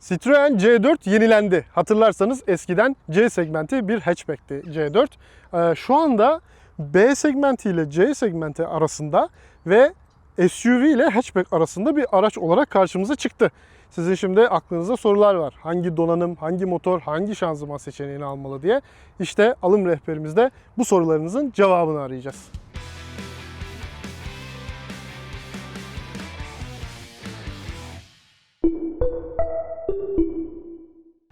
Citroen C4 yenilendi. Hatırlarsanız eskiden C segmenti bir hatchback'ti C4. Ee, şu anda B segmenti ile C segmenti arasında ve SUV ile hatchback arasında bir araç olarak karşımıza çıktı. Sizin şimdi aklınızda sorular var. Hangi donanım, hangi motor, hangi şanzıman seçeneğini almalı diye. İşte alım rehberimizde bu sorularınızın cevabını arayacağız.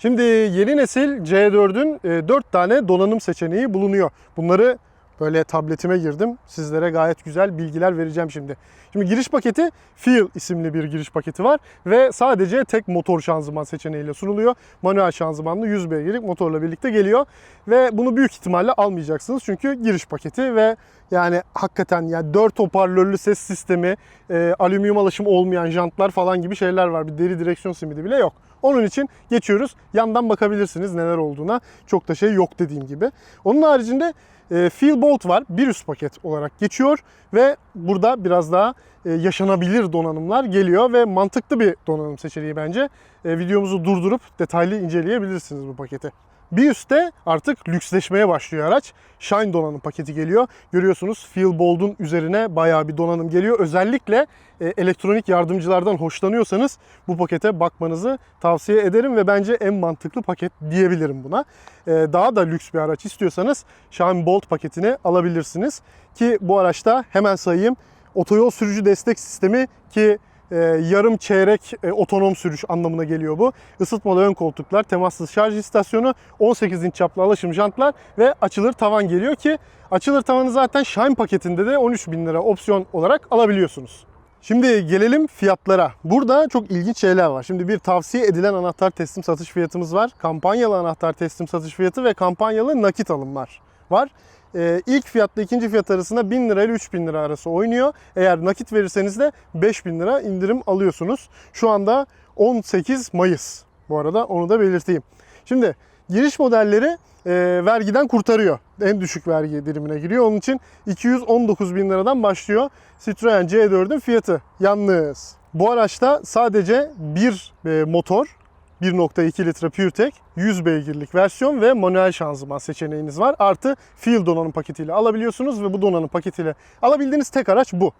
Şimdi yeni nesil C4'ün 4 tane donanım seçeneği bulunuyor. Bunları böyle tabletime girdim. Sizlere gayet güzel bilgiler vereceğim şimdi. Şimdi giriş paketi Feel isimli bir giriş paketi var ve sadece tek motor şanzıman seçeneğiyle sunuluyor. Manuel şanzımanlı 100 beygirlik motorla birlikte geliyor ve bunu büyük ihtimalle almayacaksınız çünkü giriş paketi ve yani hakikaten yani 4 hoparlörlü ses sistemi, e, alüminyum alaşım olmayan jantlar falan gibi şeyler var. Bir deri direksiyon simidi bile yok. Onun için geçiyoruz. Yandan bakabilirsiniz neler olduğuna. Çok da şey yok dediğim gibi. Onun haricinde e, Feel Bolt var. Bir üst paket olarak geçiyor ve burada biraz daha e, yaşanabilir donanımlar geliyor ve mantıklı bir donanım seçeneği bence. E, videomuzu durdurup detaylı inceleyebilirsiniz bu paketi. Bir üstte artık lüksleşmeye başlıyor araç. Shine donanım paketi geliyor. Görüyorsunuz Feel Bold'un üzerine bayağı bir donanım geliyor. Özellikle e, elektronik yardımcılardan hoşlanıyorsanız bu pakete bakmanızı tavsiye ederim ve bence en mantıklı paket diyebilirim buna. E, daha da lüks bir araç istiyorsanız Shine Bolt paketini alabilirsiniz. Ki bu araçta hemen sayayım otoyol sürücü destek sistemi ki e, yarım çeyrek e, otonom sürüş anlamına geliyor bu. Isıtmalı ön koltuklar, temassız şarj istasyonu, 18 inç çaplı alaşım jantlar ve açılır tavan geliyor ki açılır tavanı zaten Shine paketinde de 13 bin lira opsiyon olarak alabiliyorsunuz. Şimdi gelelim fiyatlara. Burada çok ilginç şeyler var. Şimdi bir tavsiye edilen anahtar teslim satış fiyatımız var. Kampanyalı anahtar teslim satış fiyatı ve kampanyalı nakit alımlar var. Ee, ilk fiyatla ikinci fiyat arasında 1000 lira ile 3000 lira arası oynuyor. Eğer nakit verirseniz de 5000 lira indirim alıyorsunuz. Şu anda 18 Mayıs. Bu arada onu da belirteyim. Şimdi giriş modelleri e, vergiden kurtarıyor. En düşük vergi dilimine giriyor. Onun için 219 bin liradan başlıyor Citroen C4'ün fiyatı. Yalnız bu araçta sadece bir e, motor 1.2 litre PureTech 100 beygirlik versiyon ve manuel şanzıman seçeneğiniz var. Artı Field donanım paketiyle alabiliyorsunuz ve bu donanım paketiyle alabildiğiniz tek araç bu.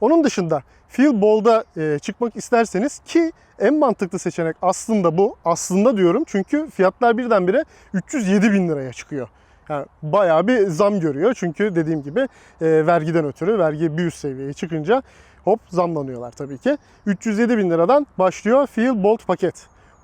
Onun dışında Feel Bold'a e, çıkmak isterseniz ki en mantıklı seçenek aslında bu. Aslında diyorum çünkü fiyatlar birdenbire 307 bin liraya çıkıyor. Yani bayağı bir zam görüyor çünkü dediğim gibi e, vergiden ötürü vergi bir üst seviyeye çıkınca hop zamlanıyorlar tabii ki. 307 bin liradan başlıyor Feel Bold paket.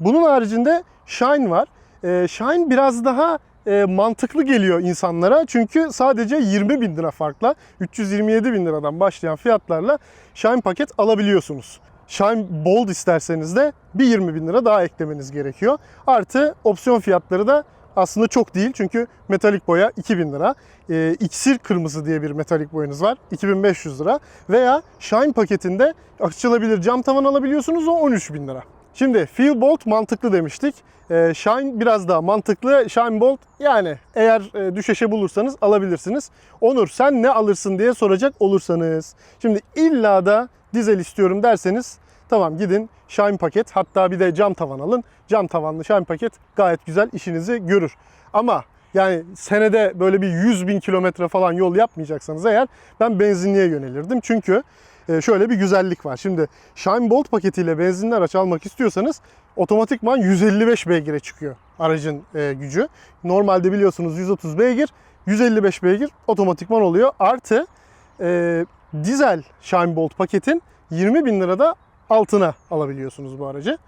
Bunun haricinde Shine var. E, Shine biraz daha e, mantıklı geliyor insanlara. Çünkü sadece 20 bin lira farkla 327 bin liradan başlayan fiyatlarla Shine paket alabiliyorsunuz. Shine Bold isterseniz de bir 20 bin lira daha eklemeniz gerekiyor. Artı opsiyon fiyatları da aslında çok değil çünkü metalik boya 2000 lira. E, iksir kırmızı diye bir metalik boyanız var 2500 lira. Veya Shine paketinde açılabilir cam tavan alabiliyorsunuz o 13 bin lira. Şimdi Feel Bolt mantıklı demiştik. Ee, Shine biraz daha mantıklı. Shine Bolt yani eğer e, düşeşe bulursanız alabilirsiniz. Onur sen ne alırsın diye soracak olursanız. Şimdi illa da dizel istiyorum derseniz tamam gidin Shine paket hatta bir de cam tavan alın. Cam tavanlı Shine paket gayet güzel işinizi görür. Ama yani senede böyle bir 100 bin kilometre falan yol yapmayacaksanız eğer ben benzinliğe yönelirdim. Çünkü e, şöyle bir güzellik var. Şimdi Shine Bolt paketiyle benzinli araç almak istiyorsanız otomatikman 155 beygire çıkıyor aracın e, gücü. Normalde biliyorsunuz 130 beygir, 155 beygir otomatikman oluyor. Artı e, dizel Shine Bolt paketin 20 bin lirada altına alabiliyorsunuz bu aracı.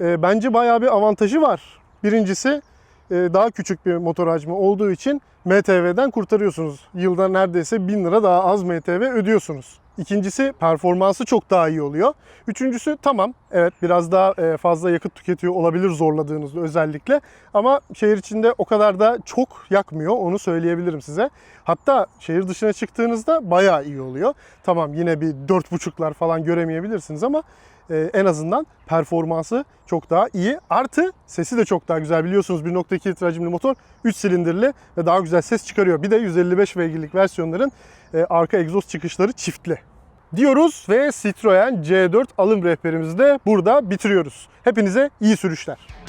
E, bence bayağı bir avantajı var. Birincisi daha küçük bir motor hacmi olduğu için MTV'den kurtarıyorsunuz. Yılda neredeyse 1000 lira daha az MTV ödüyorsunuz. İkincisi performansı çok daha iyi oluyor. Üçüncüsü tamam evet biraz daha e, fazla yakıt tüketiyor olabilir zorladığınızda özellikle. Ama şehir içinde o kadar da çok yakmıyor onu söyleyebilirim size. Hatta şehir dışına çıktığınızda bayağı iyi oluyor. Tamam yine bir 4.5'lar falan göremeyebilirsiniz ama e, en azından performansı çok daha iyi. Artı sesi de çok daha güzel biliyorsunuz 1.2 litre hacimli motor 3 silindirli ve daha güzel ses çıkarıyor. Bir de 155 beygirlik versiyonların e, arka egzoz çıkışları çiftli. diyoruz ve Citroen C4 alım rehberimizi de burada bitiriyoruz. Hepinize iyi sürüşler.